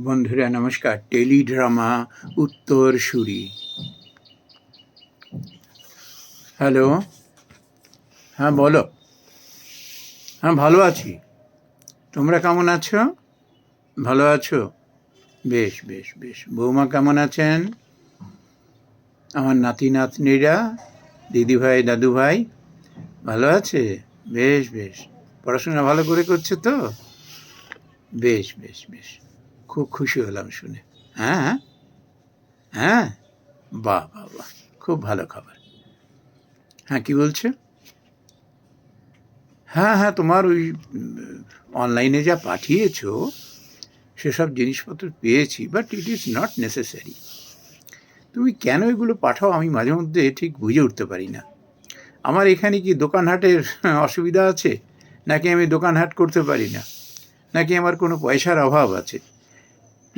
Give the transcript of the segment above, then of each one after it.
বন্ধুরা, নমস্কার। টেলিড্রামা, উত্তর সুরি। হ্যালো? হ্যাঁ বলো। হ্যাঁ ভালো আছি। তোমরা কেমন আছো? ভালো আছো? বেশ বেশ বেশ। বৌমা কেমন আছেন? আমার নাতি নাতনিরা, দিদিভাই দাদু ভাই ভালো আছে? বেশ বেশ। পড়াশোনা ভালো করে করছে তো? বেশ বেশ বেশ। খুব খুশি হলাম শুনে। হ্যাঁ হ্যাঁ? হ্যাঁ। বাহ বাহ বাহ খুব ভালো খাবার। হ্যাঁ কি বলছে? হ্যাঁ হ্যাঁ তোমার ওই অনলাইনে যা পাঠিয়েছো সেসব জিনিসপত্র পেয়েছি but it is not necessary তুমি কেন এগুলো পাঠাও আমি মাঝে মধ্যে ঠিক বুঝে উঠতে পারি না। আমার এখানে কি দোকানহাটের অসুবিধা আছে? নাকি আমি দোকানহাট করতে পারি না? নাকি আমার কোনো পয়সার অভাব আছে?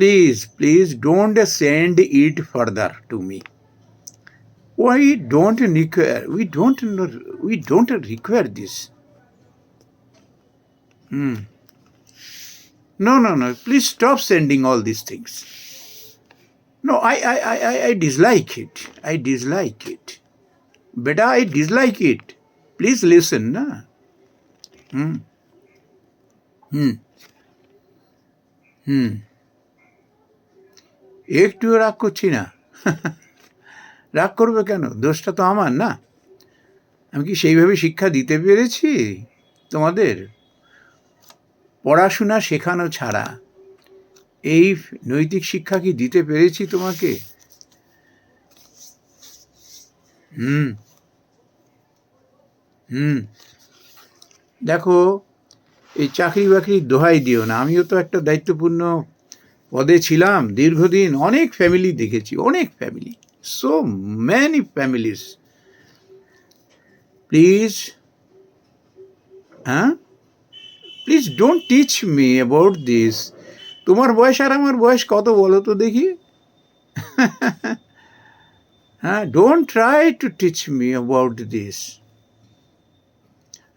please, please don't send it further to me. Why don't require? We don't we don't require this. Hmm. No, no, no. Please stop sending all these things. No, I, I, I, I dislike it. I dislike it. Beta, I dislike it. Please listen, na. Hmm. Hmm. Hmm. একটুও রাগ করছি না। রাগ করবে কেন? দোষটা তো আমার, না? আমি কি সেইভাবে শিক্ষা দিতে পেরেছি তোমাদের? পড়াশোনা শেখানো ছাড়া এই নৈতিক শিক্ষা কি দিতে পেরেছি তোমাকে? হুম। হুম। দেখো, এই চাকরি বাকরির দোহাই দিও না। আমিও তো একটা দায়িত্বপূর্ণ পদে ছিলাম দীর্ঘদিন, অনেক ফ্যামিলি দেখেছি, অনেক family so many families please হ্যাঁ? Please don't teach me about this তোমার বয়স আর আমার বয়স কত বলো তো দেখি? হ্যাঁ don't try to teach me about this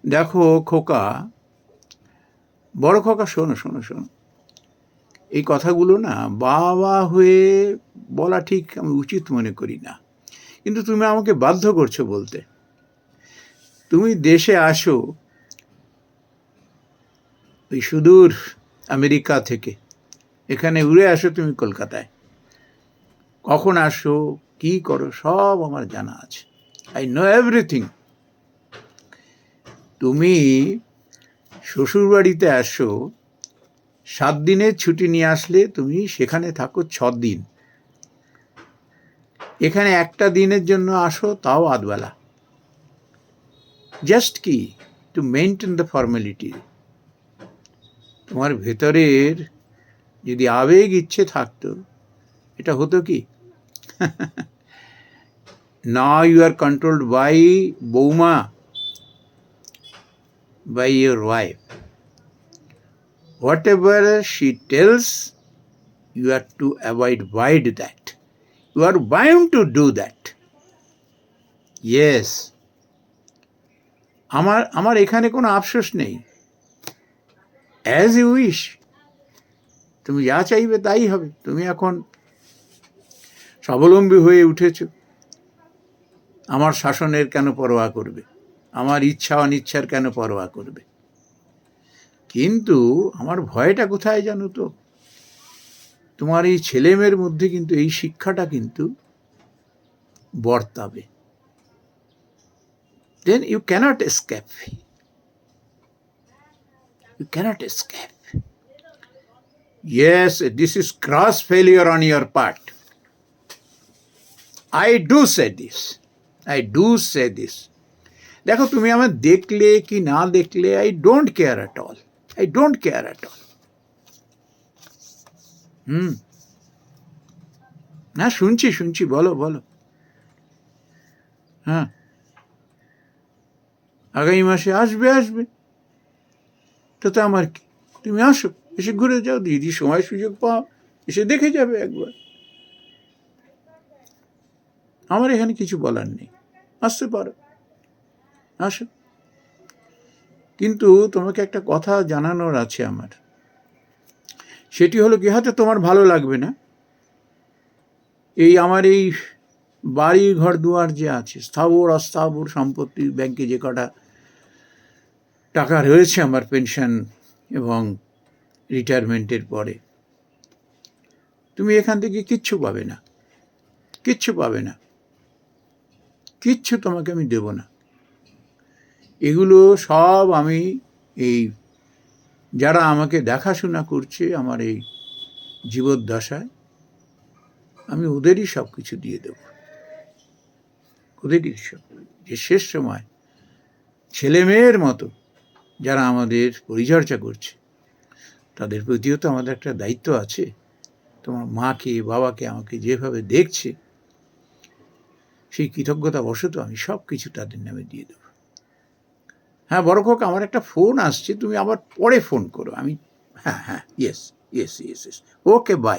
দেখো খোকা, বড় খোকা, শোনো শোনো শোনো। এই কথাগুলো না বাবা হয়ে বলা ঠিক আমি উচিত মনে করি না। কিন্তু তুমি আমাকে বাধ্য করছ বলতে। তুমি দেশে আসো। ওই সুদূর আমেরিকা থেকে। এখানে উড়ে আসো তুমি কলকাতায়। কখন আসো, কি করো, সব আমার জানা আছে। আই নো এভরিথিং তুমি শ্বশুরবাড়িতে আসো। সাত দিনের ছুটি নিয়ে আসলে তুমি সেখানে থাকো ছ দিন। এখানে একটা দিনের জন্য আসো, তাও আধবেলা। জাস্ট কি? টু মেনটেন দ্য ফর্মালিটি তোমার ভেতরের যদি আবেগ, ইচ্ছে থাকতো, এটা হতো কি? না ইউ আর কন্ট্রোলড বাই বৌমা, by your wife. Whatever she tells, you are to avoid avoid that. You are bound to do that. Yes. আমার আমার এখানে কোনো আফসোস নেই অ্যাজ ইউ উইশ তুমি যা চাইবে তাই হবে তুমি এখন স্বাবলম্বী হয়ে উঠেছ আমার শাসনের কেন পরোয়া করবে আমার ইচ্ছা অনিচ্ছার কেন পরোয়া করবে কিন্তু আমার ভয়টা কোথায় জানো তো? তোমার এই ছেলেমেয়ের মধ্যে কিন্তু এই শিক্ষাটা কিন্তু বর্তাবে। Then you cannot escape you cannot escape yes this is cross failure on your part I do say this I do say this দেখো, তুমি আমার দেখলে কি না দেখলে I don't care at all I don't care at all hmm না, শুনছি শুনছি, বলো বলো। হ্যাঁ। আগামী মাসে আসবে আসবে। তাতে আমার কি? তুমি আসো, এসে ঘুরে যাও, দিদি সময় সুযোগ পাও, এসে দেখে যাবে একবার। আমার এখানে কিছু বলার নেই। আসতে পারো। আসো। কিন্তু তোমাকে একটা কথা জানানোর আছে আমার। সেটি হলো কি, হয়তো তোমার ভালো লাগবে না। এই আমার এই বাড়ি ঘর দুয়ার যে আছে, স্থাবর, অস্থাবর সম্পত্তি, ব্যাংকে যে কটা টাকা রয়েছে আমার পেনশন এবং রিটায়ারমেন্টের পরে, তুমি এখান থেকে কিচ্ছু পাবে না। কিচ্ছু পাবে না। কিচ্ছু তোমাকে আমি দেব না। এগুলো সব আমি এই যারা আমাকে দেখাশোনা করছে আমার এই জীবদ্দশায়, আমি ওদেরই সব কিছু দিয়ে দেব। ওদেরই সব। যে শেষ সময় ছেলে মেয়ের মতো যারা আমাদের পরিচর্যা করছে, তাদের প্রতিও তো আমাদের একটা দায়িত্ব আছে। তোমার মাকে, বাবাকে আমাকে যেভাবে দেখছে, সেই কৃতজ্ঞতা বশত আমি সব কিছু তাদের নামে দিয়ে দেবো। হ্যাঁ বড় কোক আমার একটা ফোন আসছে, তুমি আবার পরে ফোন করো। আমি হ্যাঁ হ্যাঁ yes yes yes yes okay bye